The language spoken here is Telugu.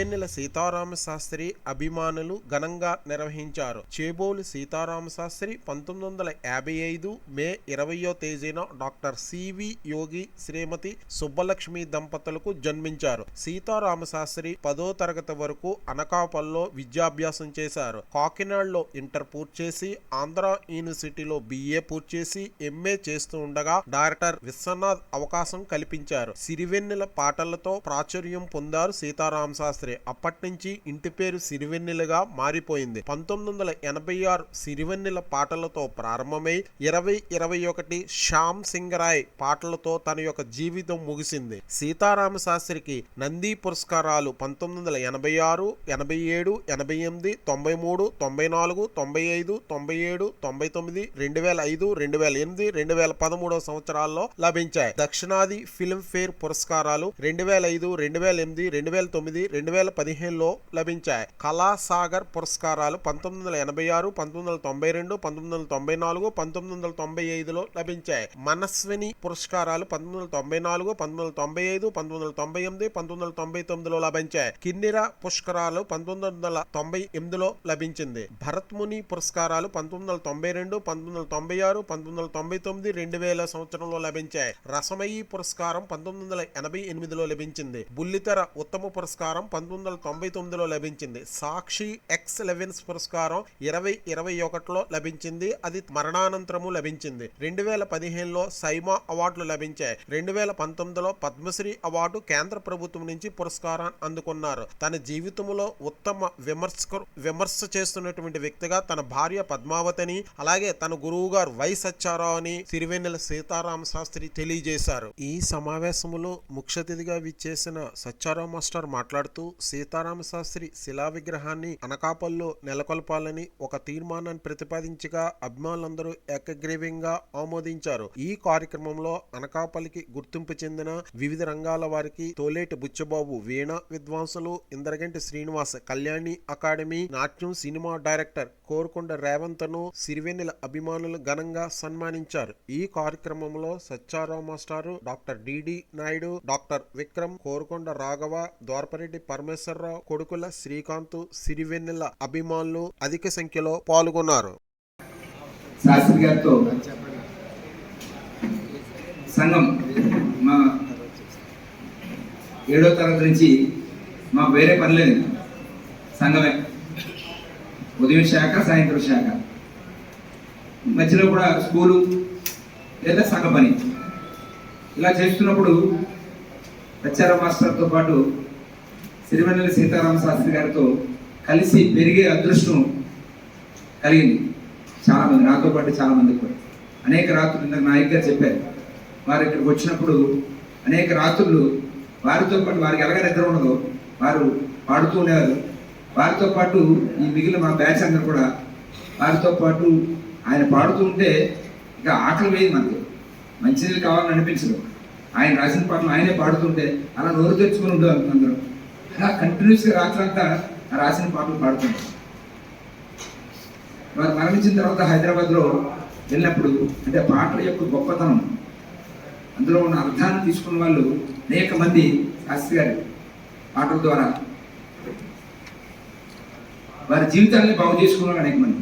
సీతారామ శాస్త్రి అభిమానులు ఘనంగా నిర్వహించారు. చేబోలు సీతారామ శాస్త్రి పంతొమ్మిది వందల యాభై ఐదు మే ఇరవయో తేదీన doctor C V Yogi Shrimati Subbalakshmi దంపతులకు జన్మించారు. సీతారామ శాస్త్రి పదో తరగతి వరకు అనకాపల్లో విద్యాభ్యాసం చేశారు. కాకినాడలో ఇంటర్ పూర్తి చేసి ఆంధ్ర యూనివర్సిటీలో బిఏ పూర్తి చేసి ఎంఏ చేస్తూ ఉండగా డైరెక్టర్ విశ్వనాథ్ అవకాశం కల్పించారు. సిరివెన్నెల పాటలతో ప్రాచుర్యం పొందారు సీతారామ సరే అప్పటి నుంచి ఇంటి పేరు సిరివెన్నెలగా మారిపోయింది. పంతొమ్మిది వందల ఎనభై ఆరు సిరివెన్నెల పాటలతో ప్రారంభమై ఇరవై ఇరవై ఒకటి శ్యామ్ సింగరాయ్ పాటలతో తన యొక్క జీవితం ముగిసింది. సీతారామ శాస్త్రికి నంది పురస్కారాలు పంతొమ్మిది వందల ఎనభై ఆరు ఎనభై ఏడు ఎనభై ఎనిమిది తొంభై మూడు తొంభై నాలుగు తొంభై ఐదు తొంభై ఏడు తొంభై తొమ్మిది రెండు వేల ఐదు రెండు వేల ఎనిమిది రెండు వేల పదమూడవ సంవత్సరాల్లో లభించాయి. దక్షిణాది ఫిల్మ్ ఫేర్ పురస్కారాలు రెండు వేల ఐదు రెండు వేల ఎనిమిది రెండు వేల తొమ్మిది రెండు వేల పదిహేనులో లభించాయి కళాసాగర్ పురస్కారాలు పంతొమ్మిది వందల ఎనభై ఆరు పంతొమ్మిది వందల తొంభై రెండు పంతొమ్మిది వందల తొంభై నాలుగు పంతొమ్మిది వందల తొంభై ఐదులో లభించాయి మనస్విని పురస్కారాలు పంతొమ్మిది వందల తొంభై నాలుగు పంతొమ్మిది వందల తొంభై ఐదు పంతొమ్మిది వందల తొంభై ఎనిమిది పంతొమ్మిది వందల తొంభై తొమ్మిదిలో లభించాయి కిన్నెర పుష్కరాలు పంతొమ్మిది వందల తొంభై ఎనిమిదిలో లభించింది భరత్ముని పురస్కారాలు పంతొమ్మిది వందల తొంభై రెండు పంతొమ్మిది వందల తొంభై ఆరు పంతొమ్మిది వందల తొంభై తొమ్మిది రెండు వేల సంవత్సరంలో లభించాయి రసమయి పురస్కారం పంతొమ్మిది వందల ఎనభై ఎనిమిదిలో లభించింది బుల్లితెర ఉత్తమ పురస్కారం పంతొమ్మిది వందల తొంభై తొమ్మిదిలో లభించింది. సాక్షి ఎక్స్ లెవెన్స్ పురస్కారం ఇరవై ఇరవై ఒకటిలో లభించింది. అది మరణానంతరము లభించింది. రెండు వేల పదిహేనులో సైమా అవార్డులు లభించాయి. రెండు వేల పంతొమ్మిదిలో పద్మశ్రీ అవార్డు కేంద్ర ప్రభుత్వం నుంచి పురస్కారాన్ని అందుకున్నారు. తన జీవితంలో ఉత్తమ విమర్శకు విమర్శ చేస్తున్నటువంటి వ్యక్తిగా తన భార్య పద్మావతిని అలాగే తన గురువు గారు వై సత్యారావు అని సిరివెన్నెల సీతారామ శాస్త్రి తెలియజేశారు. ఈ సమావేశంలో ముఖ్య అతిథిగా విచ్చేసిన సత్యారావు మాస్టర్ మాట్లాడుతూ సీతారామ శాస్త్రి శిలా విగ్రహాన్ని అనకాపల్లో నెలకొల్పాలని ఒక తీర్మానాన్ని ప్రతిపాదించగా అభిమానులందరూ ఏకగ్రీవంగా ఆమోదించారు. ఈ కార్యక్రమంలో అనకాపల్లికి గుర్తింపు చెందిన వివిధ రంగాల వారికి తోలేటి బుచ్చబాబు వీణ విద్వాంసులు Indraganti Srinivas Kalyani academy Natyam cinema director Korukonda రేవంత్ను Sirivennela అభిమానులు ఘనంగా సన్మానించారు. ఈ కార్యక్రమంలో సత్యారావు మాస్టారు doctor D D Naidu doctor Vikram Korukonda Raghava Dwarapareddy Parameswara Rao కొడుకుల శ్రీకాంత్ సిరివెన్నెల అభిమానులు అధిక సంఖ్యలో పాల్గొన్నారు. శాస్త్రి గారితో సంఘం మా ఏడో తరగతి నుంచి మాకు వేరే పని లేదు. సంఘమే. ఉదయం శాఖ సాయంత్రం శాఖ. మధ్యలో కూడా స్కూలు లేదా సంఘ పని. ఇలా చేస్తున్నప్పుడు హెచ్ఆర్ మాస్టర్తో పాటు సిరివెన్నెల సీతారామ శాస్త్రి గారితో కలిసి పెరిగే అదృష్టం కలిగింది. చాలా మంది నాతో పాటు చాలామంది కూడా. అనేక రాత్రులు ఇందాక నాయక్ గారు చెప్పారు. వారు ఇక్కడికి వచ్చినప్పుడు అనేక రాత్రులు వారితో పాటు వారికి ఎలాగ నిద్ర ఉండదో వారు పాడుతూ ఉండేవారు. వారితో పాటు ఈ మిగిలిన మా బ్యాచ్ అందరు కూడా వారితో పాటు ఆయన పాడుతూ ఉంటే ఇక ఆకలి వేయదు మనకి. మంచినీళ్ళు కావాలని అనిపించదు. ఆయన రాసిన పాటలు ఆయనే పాడుతుంటే అలా నోరు తెచ్చుకుని ఉండేవారు అందరూ. అలా కంటిన్యూస్గా రాత్రంతా రాసిన పాటలు పాడుతుంటారు వారు మరణించిన తర్వాత హైదరాబాద్లో వెళ్ళినప్పుడు అంటే పాటల యొక్క గొప్పతనం అందులో ఉన్న అర్థాన్ని తీసుకున్న వాళ్ళు అనేక మంది శాస్త్రి గారు పాటల ద్వారా వారి జీవితాన్ని బాగు చేసుకున్నారు అనేక మంది.